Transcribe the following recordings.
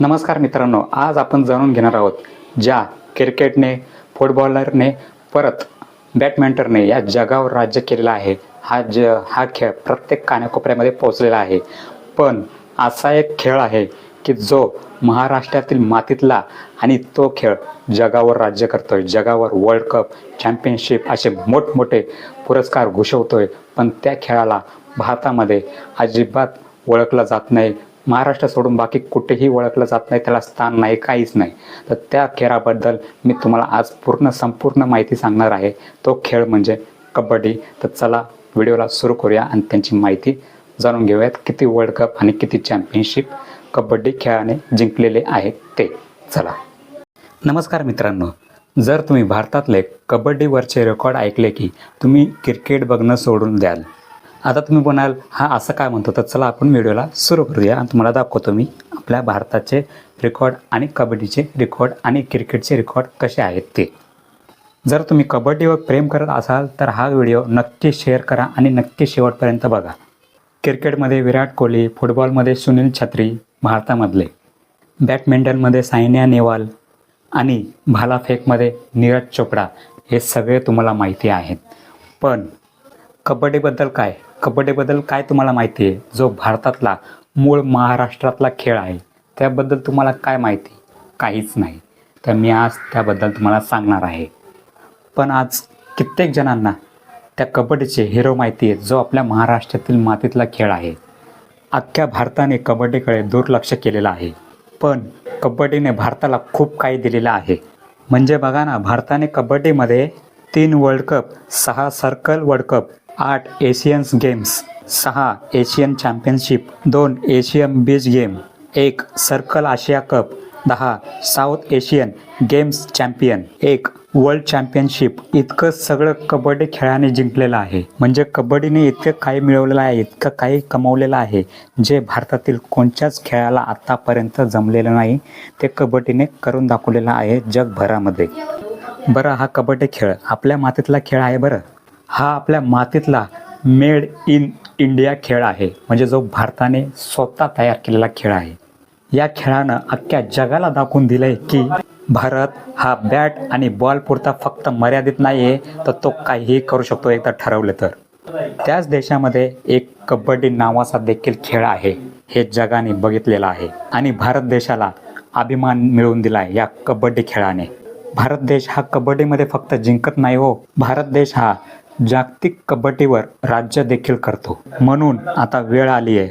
नमस्कार मित्रांनो आज आपण जाणून घेणार आहोत ज्या क्रिकेटने फुटबॉलरने परत बॅडमिंटनने या जगावर राज्य केलेलं आहे. हा ज हा खेळ प्रत्येक कानाकोपऱ्यामध्ये पोहोचलेला आहे. पण असा एक खेळ आहे की जो महाराष्ट्रातील मातीतला आणि तो खेळ जगावर राज्य करतोय. जगावर वर्ल्ड कप चॅम्पियनशिप असे मोठमोठे पुरस्कार घुसवतोय. पण त्या खेळाला भारतामध्ये अजिबात ओळखलं जात नाही. महाराष्ट्र सोडून बाकी कुठेही ओळखलं जात नाही त्याला स्थान नाही काहीच नाही. तर त्या खेळाबद्दल मी तुम्हाला आज पूर्ण संपूर्ण माहिती सांगणार आहे. तो खेळ म्हणजे कबड्डी. तर चला व्हिडिओला सुरू करूया आणि त्यांची माहिती जाणून घेऊयात. किती वर्ल्ड कप आणि किती चॅम्पियनशिप कबड्डी खेळाने जिंकलेले आहेत ते. चला. नमस्कार मित्रांनो. जर तुम्ही भारतातले कबड्डीवरचे रेकॉर्ड ऐकले की तुम्ही क्रिकेट बघणं सोडून द्याल. आता तुम्ही म्हणाल हा असं काय म्हणतो? तर चला आपण व्हिडिओला सुरू करूया आणि तुम्हाला दाखवतो मी आपल्या भारताचे रेकॉर्ड आणि कबड्डीचे रेकॉर्ड आणि क्रिकेटचे रेकॉर्ड कसे आहेत ते. जर तुम्ही कबड्डीवर प्रेम करत असाल तर हा व्हिडिओ नक्की शेअर करा आणि नक्की शेवटपर्यंत बघा. क्रिकेटमध्ये विराट कोहली फुटबॉलमध्ये सुनील छत्री भारतामधले. बॅडमिंटनमध्ये सायन्या नेहवाल आणि भालाफेकमध्ये नीरज चोपडा हे सगळे तुम्हाला माहिती आहेत. पण कबड्डीबद्दल काय? कबड्डीबद्दल काय तुम्हाला माहिती आहे? जो भारतातला मूळ महाराष्ट्रातला खेळ आहे त्याबद्दल तुम्हाला काय माहिती? काहीच नाही. तर मी आज त्याबद्दल तुम्हाला सांगणार आहे. पण आज कित्येक जणांना त्या कबड्डीचे हिरो माहिती आहे जो आपल्या महाराष्ट्रातील मातीतला खेळ आहे. अख्ख्या भारताने कबड्डीकडे दुर्लक्ष केलेलं आहे. पण कबड्डीने भारताला खूप काही दिलेलं आहे. म्हणजे बघा ना भारताने कबड्डीमध्ये तीन वर्ल्ड कप सहा सर्कल वर्ल्ड कप आठ एशियन्स गेम्स सहा एशियन चॅम्पियनशिप दोन एशियन बीच गेम एक सर्कल आशिया कप दहा साऊथ एशियन गेम्स चॅम्पियन एक वर्ल्ड चॅम्पियनशिप इतकं सगळं कबड्डी खेळाने जिंकलेलं आहे. म्हणजे कबड्डीने इतकं काही मिळवलेलं आहे इतकं काही कमवलेलं आहे जे भारतातील कोणत्याच खेळाला आत्तापर्यंत जमलेलं नाही ते कबड्डीने करून दाखवलेलं आहे जगभरामध्ये. बरं हा कबड्डी खेळ. आपल्या मातीतला खेळ आहे बरं. हा आपल्या मातीतला मेड इन इंडिया खेळ आहे. म्हणजे जो भारताने स्वतः तयार केलेला खेळ आहे. या खेळानं अख्ख्या जगाला दाखवून दिलंय की भारत हा बॅट आणि बॉल पुरता फक्त मर्यादित नाही आहे तर तो काहीही करू शकतो. एकदा ठरवलं तर. त्याच देशामध्ये एक कबड्डी नावाचा देखील खेळ आहे. हे जगाने बघितलेलं आहे. आणि भारत देशाला अभिमान मिळवून दिला आहे या कबड्डी खेळाने. भारत देश हा कबड्डीमध्ये फक्त जिंकत नाही हो. भारत देश हा जागतिक कबड्डीवर राज्य देखील करतो. म्हणून आता वेळ आली आहे.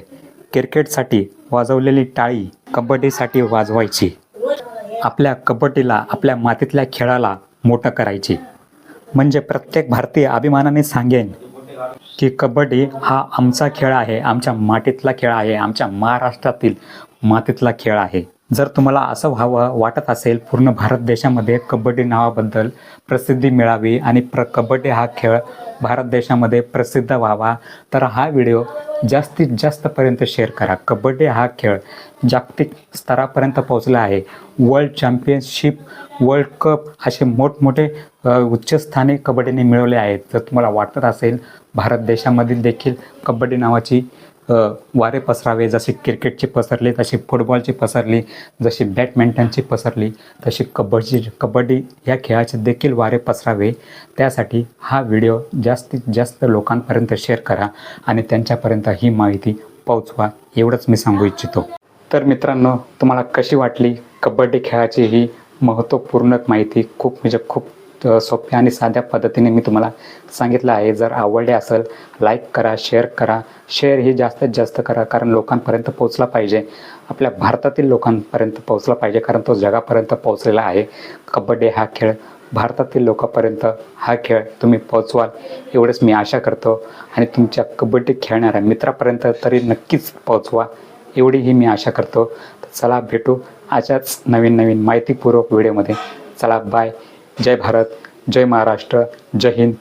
क्रिकेटसाठी वाजवलेली टाळी कबड्डीसाठी वाजवायची. आपल्या कबड्डीला आपल्या मातीतल्या खेळाला मोठं करायची. म्हणजे प्रत्येक भारतीय अभिमानाने सांगेन की कबड्डी हा आमचा खेळ आहे आमच्या मातीतला खेळ आहे आमच्या महाराष्ट्रातील मातीतला खेळ आहे. जर तुम्हाला असं व्हावं वाटत असेल पूर्ण भारत देशामध्ये कबड्डी नावाबद्दल प्रसिद्धी मिळावी आणि प्र कबड्डी हा खेळ भारत देशामध्ये प्रसिद्ध व्हावा तर हा व्हिडिओ जास्तीत जास्तपर्यंत शेअर करा. कबड्डी हा खेळ जागतिक स्तरापर्यंत पोहोचला आहे. वर्ल्ड चॅम्पियनशिप वर्ल्ड कप असे मोठमोठे अ, उच्चस्थानी कबड्डीने मिळवले आहेत. जर तुम्हाला वाटत असेल भारत देशामधील देखील कबड्डी नावाची वारे पसरावे जशी क्रिकेटची पसरले तशी फुटबॉलची पसरली जशी बॅडमिंटनची पसरली तशी कबड्डी कबड्डी या खेळाचे देखील वारे पसरावे. त्यासाठी हा व्हिडिओ जास्तीत जास्त लोकांपर्यंत शेअर करा आणि त्यांच्यापर्यंत ही माहिती पोहोचवा एवढंच मी सांगू इच्छितो. तर मित्रांनो तुम्हाला कशी वाटली कबड्डी खेळाची ही महत्त्वपूर्ण माहिती? खूप म्हणजे खूप सोप्या आणि साध्या पद्धतीने मी तुम्हाला सांगितलं आहे. जर आवडले असेल लाईक करा शेअर करा. शेअर ही जास्तीत जास्त करा कारण लोकांपर्यंत पोहोचला पाहिजे. आपल्या भारतातील लोकांपर्यंत पोहोचला पाहिजे कारण तो जगापर्यंत पोहोचलेला आहे. कबड्डी हा खेळ भारतातील लोकांपर्यंत हा खेळ तुम्ही पोहोचवाल एवढंच मी आशा करतो. आणि तुमच्या कबड्डी खेळणाऱ्या मित्रापर्यंत तरी नक्कीच पोहोचवा एवढी ही मी आशा करतो. तर चला भेटू अशाच नवीन नवीन माहितीपूर्वक व्हिडिओमध्ये. चला बाय जय भारत जय महाराष्ट्र जय हिंद.